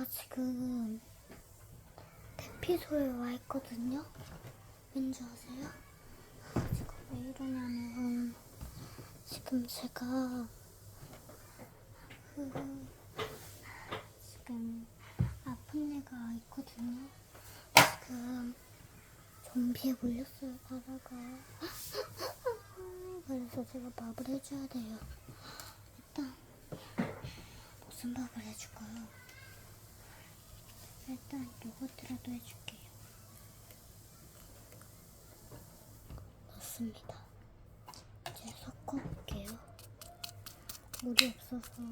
제가 지금 대피소에 와 있거든요. 왠지 아세요? 지금 왜 이러냐면 지금 제가 그 지금 아픈 애가 있거든요. 지금 좀비에 물렸어요 바다가. 그래서 제가 밥을 해줘야 돼요. 일단 무슨 밥을 해줄까요? 일단 요거트라도 해줄게요. 넣습니다. 이제 섞어볼게요. 물이 없어서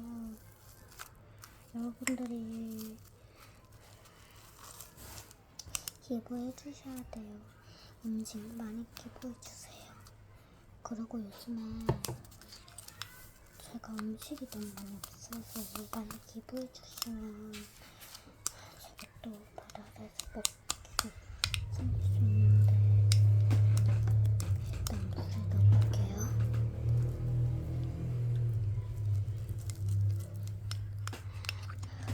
여러분들이 기부해 주셔야 돼요. 음식 많이 기부해 주세요. 그리고 요즘에 제가 음식이 너무 많이 없어서 많이 기부해 주시면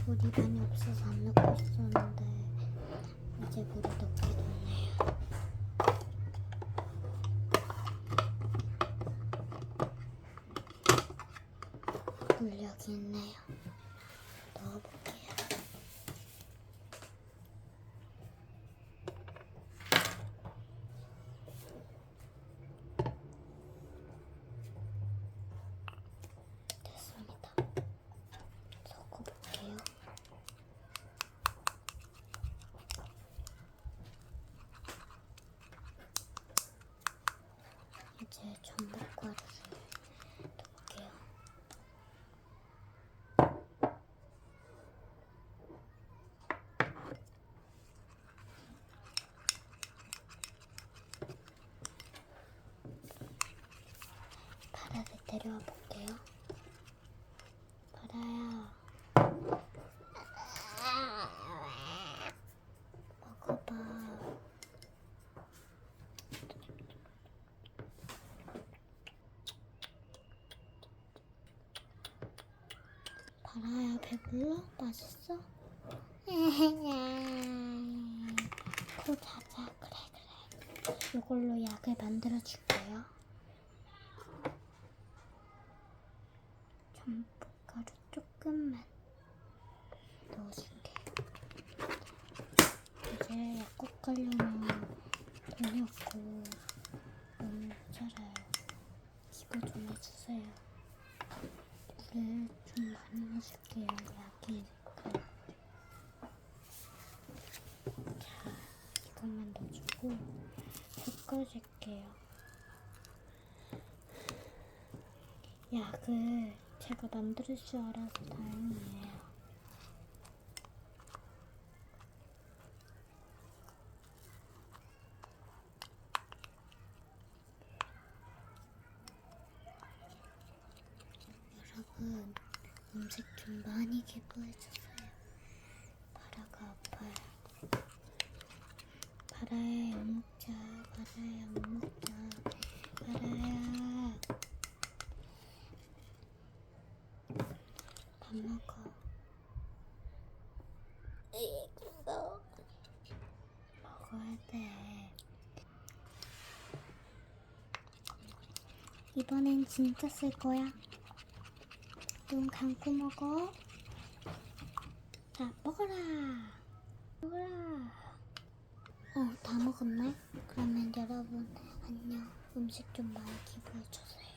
물이 많이 없어서 안 넣고 있었는데 이제 물을 넣게 됐네요. 물 여기 있네요. 됐습니다. 섞어볼게요. 이제 전복과를 넣을게요. 바다를 데려와 볼게요. 바다야. 먹어봐. 바라야 배불러? 맛있어? 코 자자. 그래 그래. 이걸로 약을 만들어 줄게요. 전복가루 조금만. 넣어줄게. 이제 약국 가려면 돈이 없고 너무 모자라요 기부 좀 해주세요 물을 좀 많이 넣어줄게요. 약이니까. 자 이것만 넣어주고 섞어줄게요. 약을 제가 만들 줄 알아서 다행이에요 여러분 음식 좀 많이 기부해주세요. 바라가 아파요. 바라야 약 먹자. 바라야 약 먹자. 바라야 밥 먹어. 있어. 먹어야 돼. 이번엔 진짜 쓸 거야. 눈 감고 먹어. 자, 먹어라. 먹어라. 어, 다 먹었네? 그러면 여러분, 안녕. 음식 좀 많이 기부해주세요.